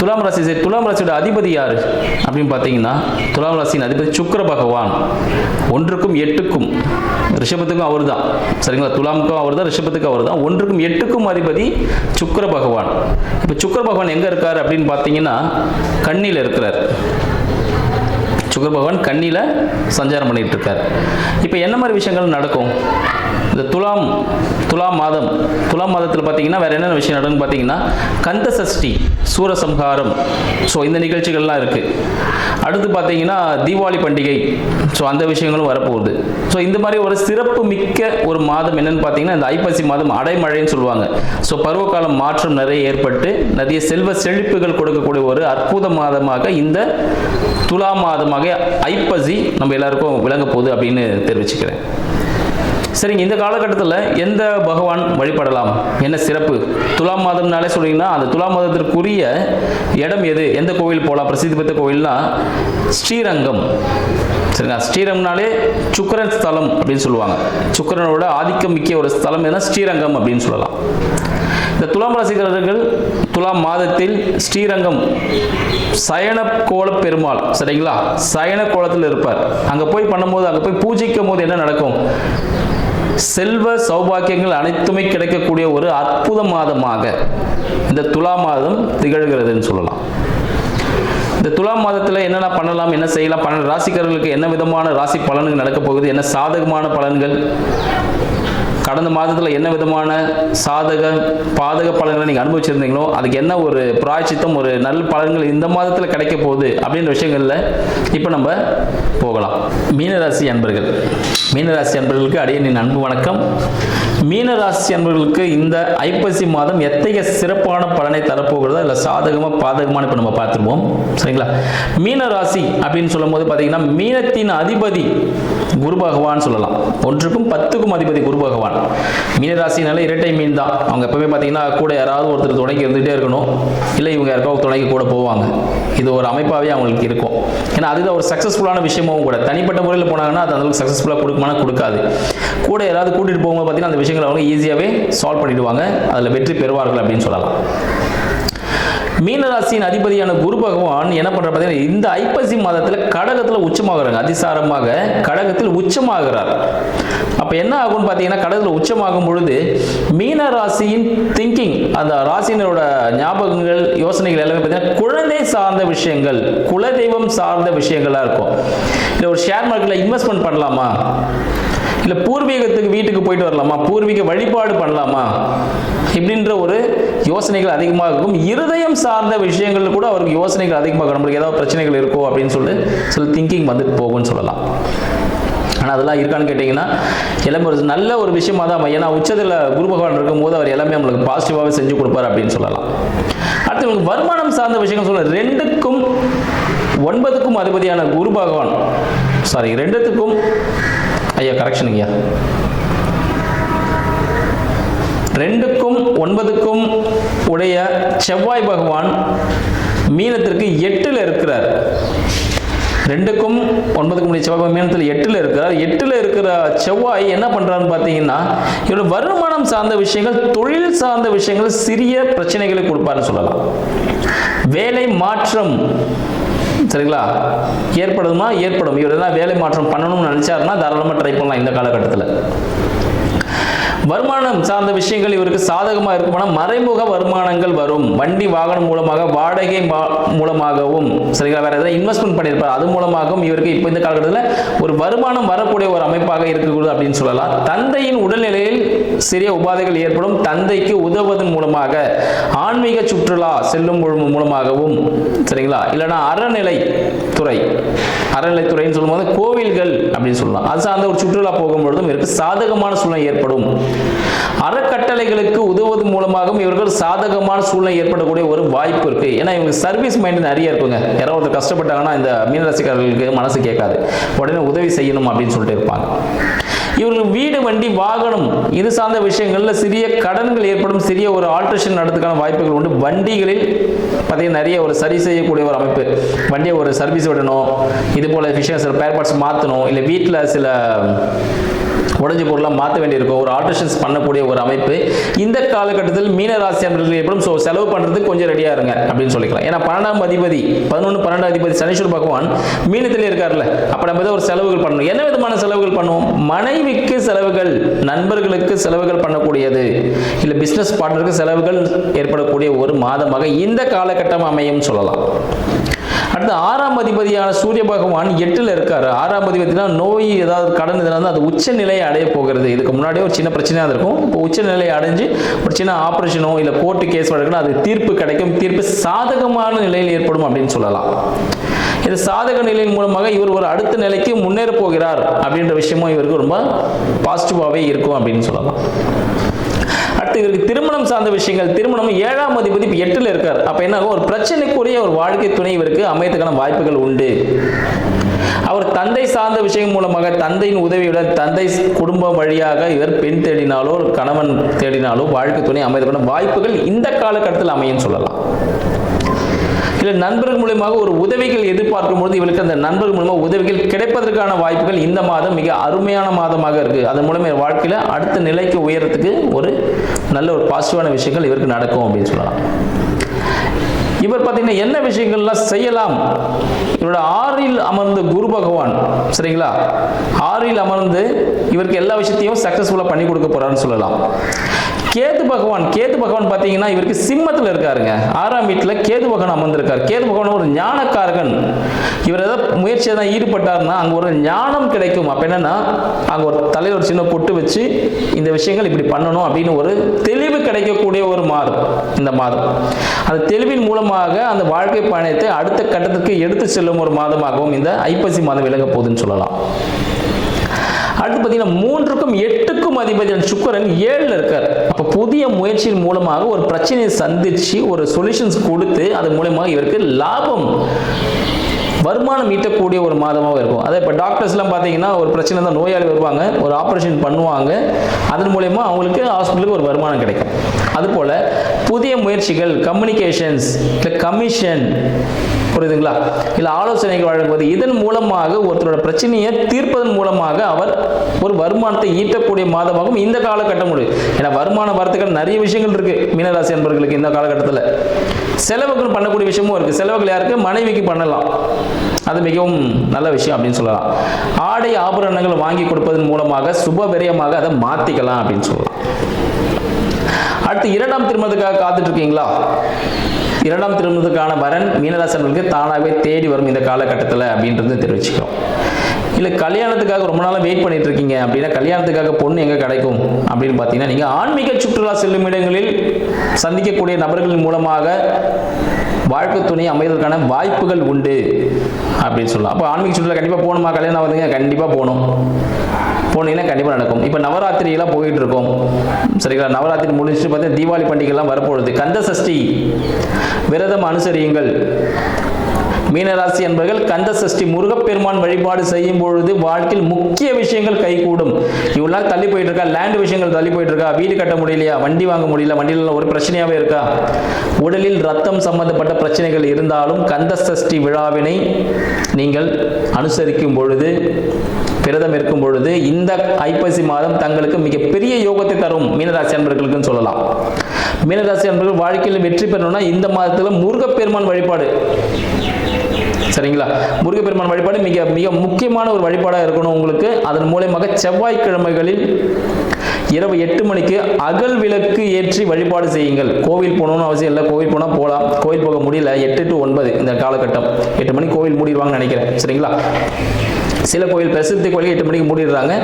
துலாம் ராசி சரி துலாம் ராசியோட அதிபதி யார்? அப்படின்னு பார்த்தீங்கன்னா துலாம் ராசியின் அதிபதி சுக்கிர பகவான். ஒன்றுக்கும் எட்டுக்கும் ரிஷபத்துக்கும் அவர் தான் சரிங்களா? துலாமுக்கும் அவர் தான் ரிஷபத்துக்கும் அவர் தான் ஒன்றுக்கும் எட்டுக்கும் அதிபதி சுக்கர பகவான். இப்போ சுக்கிர பகவான் எங்கே இருக்கார் அப்படின்னு பார்த்தீங்கன்னா கண்ணியில் இருக்கிறார். சுக்கர பகவான் கண்ணியில் சஞ்சாரம் பண்ணிட்டு இருக்கார். இப்போ என்ன மாதிரி விஷயங்கள் நடக்கும்? இந்த துலாம் துலாம் மாதம் துலாம் மாதத்தில் பார்த்தீங்கன்னா வேற என்னென்ன விஷயம் நடக்கும்னு பார்த்தீங்கன்னா கந்த சஷ்டி சூரசம்ஹாரம். ஸோ இந்த நிகழ்ச்சிகள்லாம் இருக்குது அடுத்து பார்த்தீங்கன்னா தீபாவளி பண்டிகை. ஸோ அந்த விஷயங்களும் வரப்போகுது. ஸோ இந்த மாதிரி ஒரு சிறப்பு மிக்க ஒரு மாதம் என்னன்னு பார்த்தீங்கன்னா இந்த ஐப்பசி மாதம் அடைமழைன்னு சொல்லுவாங்க. ஸோ பருவகாலம் மாற்றம் நிறைய ஏற்பட்டு நிறைய செல்வ செழிப்புகள் கொடுக்கக்கூடிய ஒரு அற்புத மாதமாக இந்த துலா மாதமாக ஐப்பசி நம்ம எல்லாருக்கும் விளங்க போகுது அப்படின்னு தெரிவிச்சுக்கிறேன். சரிங்க இந்த காலகட்டத்தில் எந்த பகவான் வழிபடலாம்? என்ன சிறப்பு? துலாம் மாதம்னாலே சொன்னீங்கன்னா அந்த துலாம் மாதத்திற்குரிய இடம் எது? எந்த கோவில் போகலாம் பிரசித்தி பெற்ற கோவில்னா ஸ்ரீரங்கம். சரிங்களா? ஸ்ரீரங்கம்னாலே சுக்கரன் ஸ்தலம் அப்படின்னு சொல்லுவாங்க. சுக்கரனோட ஆதிக்கம் மிக்க ஒரு ஸ்தலம் எதுனா ஸ்ரீரங்கம் அப்படின்னு சொல்லலாம். இந்த துலாம் ராசிக்காரர்கள் துலாம் மாதத்தில் ஸ்ரீரங்கம் சயன கோல பெருமாள் சரிங்களா? சயன கோலத்தில் இருப்பார். அங்கே போய் பண்ணும்போது அங்கே போய் பூஜிக்கும் போது என்ன நடக்கும்? செல்வ சௌபாக்கியங்கள் அனைத்துமே கிடைக்கக்கூடிய ஒரு அற்புத மாதமாக இந்த துலா மாதம் திகழ்கிறதுன்னு சொல்லலாம். இந்த துலா மாதத்தில் என்னென்ன பண்ணலாம் என்ன செய்யலாம் பன்னெண்டு ராசிக்காரர்களுக்கு என்ன விதமான ராசி பலன்கள் நடக்கப் போகுது என்ன சாதகமான பலன்கள் கடந்த மாதத்தில் என்ன விதமான சாதக பாதக பலன்களை நீங்கள் அனுபவிச்சிருந்தீங்களோ அதுக்கு என்ன ஒரு பிராய்ச்சித்தம் ஒரு நல்ல பலன்கள் இந்த மாதத்தில் கிடைக்க போகுது அப்படின்ற விஷயங்களில் இப்போ நம்ம போகலாம். மீனராசி அன்பர்கள். மீனராசி அன்பர்களுக்கு அடியனின் அன்பு வணக்கம். மீனராசி அன்பர்களுக்கு இந்த ஐப்பசி மாதம் எத்தகைய சிறப்பான பலனை தரப்போகிறதோ இல்லை சாதகமாக பாதகமான இப்போ நம்ம பார்த்துருவோம். சரிங்களா? மீனராசி அப்படின்னு சொல்லும்போது பார்த்தீங்கன்னா மீனத்தின் அதிபதி குரு பகவான் சொல்லலாம். ஒன்றுக்கும் பத்துக்கும் அதிபதி குரு பகவான். மீனராசினால இரட்டை மீன் தான் அவங்க எப்பவுமே பார்த்தீங்கன்னா கூட யாராவது ஒருத்தர் துணைக்கு இருந்துகிட்டே இருக்கணும். இல்லை இவங்க யாருக்காவது துணைக்கு கூட போவாங்க. இது ஒரு அமைப்பாகவே அவங்களுக்கு இருக்கும். ஏன்னா அதுதான் ஒரு சக்ஸஸ்ஃபுல்லான விஷயமும் கூட. தனிப்பட்ட முறையில் போனாங்கன்னா அது அந்தளவுக்கு சக்ஸஸ்ஃபுல்லாக கொடுக்குமானா கொடுக்காது. கூட யாராவது கூட்டிகிட்டு போகும்போது பார்த்தீங்கன்னா அந்த விஷயங்களை அவங்க ஈஸியாகவே சால்வ் பண்ணிடுவாங்க. அதில் வெற்றி பெறுவார்கள் அப்படின்னு சொல்லலாம். மீனராசியின் அதிபதியான குரு பகவான் என்ன பண்ற பார்த்தீங்கன்னா இந்த ஐப்பசி மாதத்தில் கடகத்தில் உச்சமாகறாங்க. அதிசாரமாக கடகத்தில் உச்சமாகிறார். அப்போ என்ன ஆகும்னு பார்த்தீங்கன்னா கடகத்தில் உச்சமாகும் பொழுது மீன ராசியின் திங்கிங் அந்த ராசினரோட ஞாபகங்கள் யோசனைகள் எல்லாமே பார்த்தீங்கன்னா குழந்தை சார்ந்த விஷயங்கள் குலதெய்வம் சார்ந்த விஷயங்களாக இருக்கும். இல்லை ஒரு ஷேர் மார்க்கெட்டில் இன்வெஸ்ட்மெண்ட் பண்ணலாமா? இல்லை பூர்வீகத்துக்கு வீட்டுக்கு போயிட்டு வரலாமா? பூர்வீக வழிபாடு பண்ணலாமா? இப்படின்ற ஒரு யோசனைகள் அதிகமாக இருக்கும். இருதயம் சார்ந்த விஷயங்கள் கூட அவருக்கு யோசனைகள் அதிகமாக நம்மளுக்கு ஏதாவது பிரச்சனைகள் இருக்கோ அப்படின்னு சொல்லி சில திங்கிங் வந்துட்டு போகும்னு சொல்லலாம். ஆனால் அதெல்லாம் இருக்கான்னு கேட்டிங்கன்னா எல்லாமே ஒரு நல்ல ஒரு விஷயமா தான் ஏன்னா உச்சத்தில் குரு பகவான் இருக்கும்போது அவர் எல்லாமே நம்மளுக்கு பாசிட்டிவாகவே செஞ்சு கொடுப்பார் அப்படின்னு சொல்லலாம். அடுத்து உங்களுக்கு வருமானம் சார்ந்த விஷயங்கள் சொல்ல ரெண்டுக்கும் ஒன்பதுக்கும் அதிபதியான குரு பகவான். சாரி ரெண்டுத்துக்கும் ஐயா கரெக்ஷன் ஐயா ரெண்டுக்கும் ஒன்பதுக்கும் உடைய செவ்வாய் பகவான் மீனத்திற்கு எட்டில் இருக்கிறார். ரெண்டுக்கும் ஒன்பதுக்கு முடிய செவ்வாய் மீனத்தில் எட்டில் இருக்கிறார். எட்டில் இருக்கிற செவ்வாய் என்ன பண்ணுறான்னு பார்த்தீங்கன்னா இவரோட வருமானம் சார்ந்த விஷயங்கள் தொழில் சார்ந்த விஷயங்கள் சிறிய பிரச்சனைகளை கொடுப்பாருன்னு சொல்லலாம். வேலை மாற்றம் சரிங்களா? ஏற்படுமா ஏற்படும். இவர் எதாவது வேலை மாற்றம் பண்ணணும்னு நினச்சாருன்னா தாராளமாக ட்ரை பண்ணலாம் இந்த காலகட்டத்தில். வருமானம் சார்ந்த விஷயங்கள் இவருக்கு சாதகமாக இருக்குமானா மறைமுக வருமானங்கள் வரும். வண்டி வாகனம் மூலமாக வாடகை மூலமாகவும். சரிங்களா? வேற ஏதாவது இன்வெஸ்ட்மெண்ட் பண்ணியிருப்பார். அது மூலமாகவும் இவருக்கு இப்போ இந்த காலகட்டத்தில் ஒரு வருமானம் வரக்கூடிய ஒரு அமைப்பாக இருக்கக்கூடாது அப்படின்னு சொல்லலாம். தந்தையின் உடல்நிலையில் சிறிய உபாதைகள் ஏற்படும். தந்தைக்கு உதவுவதன் மூலமாக ஆன்மீக சுற்றுலா செல்லும் மூலமாகவும். சரிங்களா? இல்லைன்னா அறநிலை துறை அறநிலைத்துறைன்னு சொல்லும்போது கோவில்கள் அப்படின்னு சொல்லலாம். அது சார்ந்த ஒரு சுற்றுலா போகும்பொழுதும் இவருக்கு சாதகமான சூழ்நிலை ஏற்படும். அறக்கட்டளைகளுக்கு உதவுவது மூலமாகவும் இவர்கள் சாதகமான சூழ்நிலை ஏற்படக்கூடிய ஒரு வாய்ப்பு இருக்கு. ஏன்னா இவங்க சர்வீஸ் மைண்ட் நிறைய இருக்குங்க. யாராவது ஒருத்தர் கஷ்டப்பட்டாங்கன்னா இந்த மீனராசிக்காரர்களுக்கு மனசு கேட்காது. உடனே உதவி செய்யணும் அப்படின்னு சொல்லிட்டு இருப்பாங்க. இவர்கள் வீடு வண்டி வாகனம் இது சார்ந்த விஷயங்களில் சிறிய கடன்கள் ஏற்படும் சிறிய ஒரு ஆல்ட்ரேஷன் நடத்துக்கான வாய்ப்புகள் உண்டு. வண்டிகளில் பார்த்தீங்கன்னா நிறைய ஒரு சரி செய்யக்கூடிய ஒரு அமைப்பு. வண்டியை ஒரு சர்வீஸ் விடணும். இது போல் விஷயம் சில பேர் பார்ட்ஸ் மாற்றணும் இல்லை வீட்டில் சில உடஞ்ச பொருளாக மாற்ற வேண்டியிருக்கும். ஒரு ஆல்ட்ரேஷன்ஸ் பண்ணக்கூடிய ஒரு அமைப்பு. இந்த காலகட்டத்தில் மீன ராசி அன்பர்கள் ஏற்படும் ஸோ செலவு பண்ணுறதுக்கு கொஞ்சம் ரெடியாக இருங்க அப்படின்னு சொல்லிக்கலாம். ஏன்னா பன்னெண்டாம் அதிபதி பதினொன்று பன்னெண்டாம் அதிபதி சனீஸ்வர பகவான் மீனத்திலே இருக்கார்ல. அப்போ நம்ம ஏதோ ஒரு செலவுகள் பண்ணணும். என்ன விதமான செலவுகள் பண்ணுவோம்? மனைவிக்கு செலவுகள் நண்பர்களுக்கு செலவுகள் பண்ணக்கூடியது. இல்லை பிஸ்னஸ் பார்ட்னருக்கு செலவுகள் ஏற்படக்கூடிய ஒரு மாதமாக இந்த காலகட்டம் அமையும் சொல்லலாம். அடுத்து ஆறாம் அதிபதியான சூரிய பகவான் எட்டில் இருக்காரு. ஆறாம் அதிபதினா நோய் ஏதாவது கடன் இதெல்லாம் அது உச்ச நிலையை அடைய போகிறது. இதுக்கு முன்னாடியே ஒரு சின்ன பிரச்சனையாக இருக்கும் இப்போ உச்ச நிலையை அடைஞ்சு ஒரு சின்ன ஆப்ரேஷனோ இல்லை கோர்ட்டு கேஸ் வழக்குனா அது தீர்ப்பு கிடைக்கும். தீர்ப்பு சாதகமான நிலையில் ஏற்படும் அப்படின்னு சொல்லலாம். இது சாதக நிலையின் மூலமாக இவர் ஒரு அடுத்த நிலைக்கு முன்னேற போகிறார் அப்படின்ற விஷயமும் இவருக்கு ரொம்ப பாசிட்டிவாகவே இருக்கும் அப்படின்னு சொல்லலாம். அடுத்து இவருக்கு திருமணம் சார்ந்த விஷயங்கள் திருமணம் ஏழாம் அதிபதி இப்போ எட்டில் இருக்கார். அப்போ என்ன ஆகும்? ஒரு பிரச்சனைக்குரிய ஒரு வாழ்க்கை துணை இவருக்கு அமையத்துக்கான வாய்ப்புகள் உண்டு. அவர் தந்தை சார்ந்த விஷயம் மூலமாக தந்தையின் உதவியுடன் தந்தை குடும்பம் வழியாக இவர் பெண் தேடினாலோ கணவன் தேடினாலோ வாழ்க்கை துணை அமையத்துக்கான வாய்ப்புகள் இந்த காலகட்டத்தில் அமையும் சொல்லலாம். இல்லை நண்பர்கள் மூலியமாக ஒரு உதவிகள் எதிர்பார்க்கும் பொழுது இவருக்கு அந்த நண்பர்கள் மூலமாக உதவிகள் கிடைப்பதற்கான வாய்ப்புகள் இந்த மாதம் மிக அருமையான மாதமாக இருக்கு. அதன் மூலம் வாழ்க்கையில் அடுத்த நிலைக்கு உயரத்துக்கு ஒரு நல்ல ஒரு பாசிட்டிவான விஷயங்கள் இவருக்கு நடக்கும் அப்படின்னு சொல்லலாம். இவர் பார்த்தீங்கன்னா என்ன விஷயங்கள்லாம் செய்யலாம்? இவரோட ஆறில் அமர்ந்த குரு பகவான் சரிங்களா? ஆறில் அமர்ந்து இவருக்கு எல்லா விஷயத்தையும் சக்ஸஸ்ஃபுல்லாக பண்ணி கொடுக்க போறாருன்னு சொல்லலாம். கேது பகவான் கேது பகவான் பார்த்தீங்கன்னா இவருக்கு சிம்மத்தில் இருக்காருங்க. ஆறாம் வீட்டில் கேது பகவான் அமர்ந்திருக்கார். கேது பகவான் ஒரு ஞானக்காரகன். இவர் ஏதாவது முயற்சியை தான் ஈடுபட்டாருன்னா அங்கே ஒரு ஞானம் கிடைக்கும். அப்போ என்னென்னா அங்கே ஒரு தலையில் ஒரு சின்ன பொட்டு வச்சு இந்த விஷயங்கள் இப்படி பண்ணணும் அப்படின்னு ஒரு தெளிவு கிடைக்கக்கூடிய ஒரு மாதம். இந்த மாதம். அந்த தெளிவின் மூலமாக அந்த வாழ்க்கை பயணத்தை அடுத்த கட்டத்துக்கு எடுத்து செல்லும் ஒரு மாதமாகவும் இந்த ஐப்பசி மாதம் விளங்க போகுதுன்னு சொல்லலாம். அடுத்து பார்த்தீங்கன்னா மூன்றுக்கும் எட்டுக்கும் அதிபதியான சுக்கரன் ஏழில் இருக்கார். அப்போ புதிய முயற்சியின் மூலமாக ஒரு பிரச்சனையை சந்திச்சு ஒரு சொல்யூஷன்ஸ் கொடுத்து அது மூலமாக இவருக்கு லாபம். வருமானம் ஈட்டக்கூடிய ஒரு மாதமாக இருக்கும். அதே இப்போ டாக்டர்ஸ்லாம் பார்த்தீங்கன்னா ஒரு பிரச்சனை தான் நோயாளி வருவாங்க ஒரு ஆப்ரேஷன் பண்ணுவாங்க. அதன் மூலயமா அவங்களுக்கு ஹாஸ்பிட்டலுக்கு ஒரு வருமானம் கிடைக்கும். அதுபோல் புதிய முயற்சிகள் கம்யூனிகேஷன்ஸ் இல்லை கமிஷன் புரியுதுங்களா? இல்லை ஆலோசனைகள் வழங்குவது இதன் மூலமாக ஒருத்தரோட பிரச்சனையை தீர்ப்பதன் மூலமாக அவர் ஒரு வருமானத்தை ஈட்டக்கூடிய மாதமாகவும் இந்த காலகட்டம் முடியும் ஏன்னா வருமானம் வரத்துக்கான நிறைய விஷயங்கள் இருக்குது மீனராசி என்பவர்களுக்கு இந்த காலகட்டத்தில். செலவுகள் பண்ணக்கூடிய விஷயமும் இருக்கு. செலவுகள் யாருக்கு? மனைவிக்கு பண்ணலாம். அது மிகவும் நல்ல விஷயம் அப்படின்னு சொல்லலாம். ஆடை ஆபரணங்கள் வாங்கி கொடுப்பதன் மூலமாக சுப விரயமாக அதை மாத்திக்கலாம் அப்படின்னு சொல்லலாம். அடுத்து இரண்டாம் திருமணத்துக்காக காத்துட்டு இருக்கீங்களா? இரண்டாம் திருமணத்துக்கான வரன் மீனராசனர்களுக்கு தானாகவே தேடி வரும் இந்த காலகட்டத்தில் அப்படின்றது தெரிவிச்சுக்கிறோம். இல்லை கல்யாணத்துக்காக ரொம்ப நாளாக வெயிட் பண்ணிட்டு இருக்கீங்க. அப்படின்னா கல்யாணத்துக்காக பொண்ணு எங்கே கிடைக்கும்? அப்படின்னு பார்த்தீங்கன்னா நீங்கள் ஆன்மீக சுற்றுலா செல்லும் இடங்களில் சந்திக்கக்கூடிய நபர்களின் மூலமாக வாழ்க்கை துணை அமைவதற்கான வாய்ப்புகள் உண்டு அப்படின்னு சொல்லலாம். அப்போ ஆன்மீக சுற்றுலா கண்டிப்பாக போகணுமா? கல்யாணம் ஆகுதுங்க கண்டிப்பாக போகணும். போனீங்கன்னா கண்டிப்பாக நடக்கும். இப்போ நவராத்திரியெல்லாம் போயிட்டு இருக்கோம். சரிங்களா? நவராத்திரி முடிச்சுட்டு பார்த்தீங்கன்னா தீபாவளி பண்டிகைலாம் வரப்போகுது. கந்த சஷ்டி விரதம் அனுசரியுங்கள். மீனராசி என்பர்கள் கந்த சஷ்டி முருகப்பெருமான் வழிபாடு செய்யும் பொழுது வாழ்க்கையில் முக்கிய விஷயங்கள் கைகூடும். இவ்வளோ நாள் தள்ளி போயிட்டு இருக்கா லேண்ட் விஷயங்கள் தள்ளி போயிட்டு இருக்கா வீடு கட்ட முடியலையா? வண்டி வாங்க முடியல? வண்டியில் ஒரு பிரச்சனையாகவே இருக்கா? உடலில் ரத்தம் சம்பந்தப்பட்ட பிரச்சனைகள் இருந்தாலும் கந்த சஷ்டி விழாவினை நீங்கள் அனுசரிக்கும் பொழுது விரதம் இருக்கும் பொழுது இந்த ஐப்பசி மாதம் தங்களுக்கு மிகப்பெரிய யோகத்தை தரும் மீனராசி அன்பர்களுக்குன்னு சொல்லலாம். மீனராசி அன்பர்கள் வாழ்க்கையில் வெற்றி பெறணும்னா இந்த மாதத்தில் முருகப்பெருமான் வழிபாடு. சரிங்களா? முருகப்பெருமான் வழிபாடு மிக மிக முக்கியமான ஒரு வழிபாடாக இருக்கணும் உங்களுக்கு. அதன் மூலயமாக செவ்வாய்க்கிழமைகளில் இரவு எட்டு மணிக்கு அகல் விளக்கு ஏற்றி வழிபாடு செய்யுங்கள். கோவில் போகணும்னு அவசியம் இல்லை. கோவில் போனால் போகலாம். கோவில் போக முடியல. எட்டு டு ஒன்பது இந்த காலகட்டம். எட்டு மணிக்கு கோவில் மூடிடுவாங்கன்னு நினைக்கிறேன். சரிங்களா? சில கோயில் பிரசித்தி கோயில் எட்டு மணிக்கு மூடிடுறாங்க.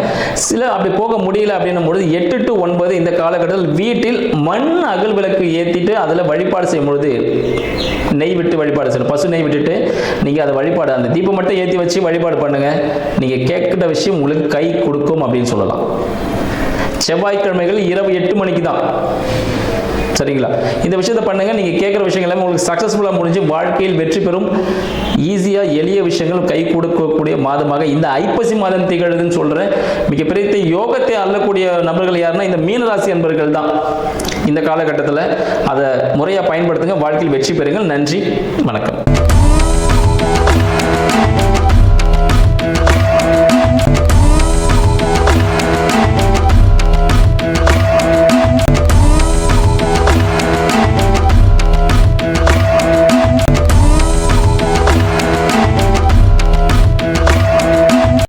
சில அப்படி போக முடியல அப்படின்னும் பொழுது எட்டு டு ஒன்பது இந்த காலகட்டத்தில் வீட்டில் மண் அகல் விளக்கு ஏற்றிட்டு அதில் வழிபாடு செய்யும் பொழுது நெய் விட்டு வழிபாடு செய்யணும். பசு நெய் விட்டுட்டு நீங்கள் அதை வழிபாடு அந்த தீபம் மட்டும் ஏற்றி வச்சு வழிபாடு பண்ணுங்க. நீங்கள் கேட்குற விஷயம் உங்களுக்கு கை கொடுக்கும் அப்படின்னு சொல்லலாம். செவ்வாய்க்கிழமைகள் இரவு எட்டு மணிக்கு தான். சரிங்களா? இந்த விஷயத்தை பண்ணுங்க. நீங்க கேட்குற விஷயங்கள் எல்லாமே உங்களுக்கு சக்ஸஸ்ஃபுல்லாக முடிஞ்சு வாழ்க்கையில் வெற்றி பெறும் ஈஸியாக எளிய விஷயங்கள் கை கொடுக்கக்கூடிய மாதமாக இந்த ஐப்பசி மாதம் திகழுதுன்னு சொல்கிறேன் மிகப்பெரிய யோகத்தை அள்ளக்கூடிய நபர்கள் யாருன்னா இந்த மீனராசி நண்பர்கள் தான். இந்த காலகட்டத்தில் அதை முறையாக பயன்படுத்துங்க. வாழ்க்கையில் வெற்றி பெறுங்கள். நன்றி. வணக்கம்.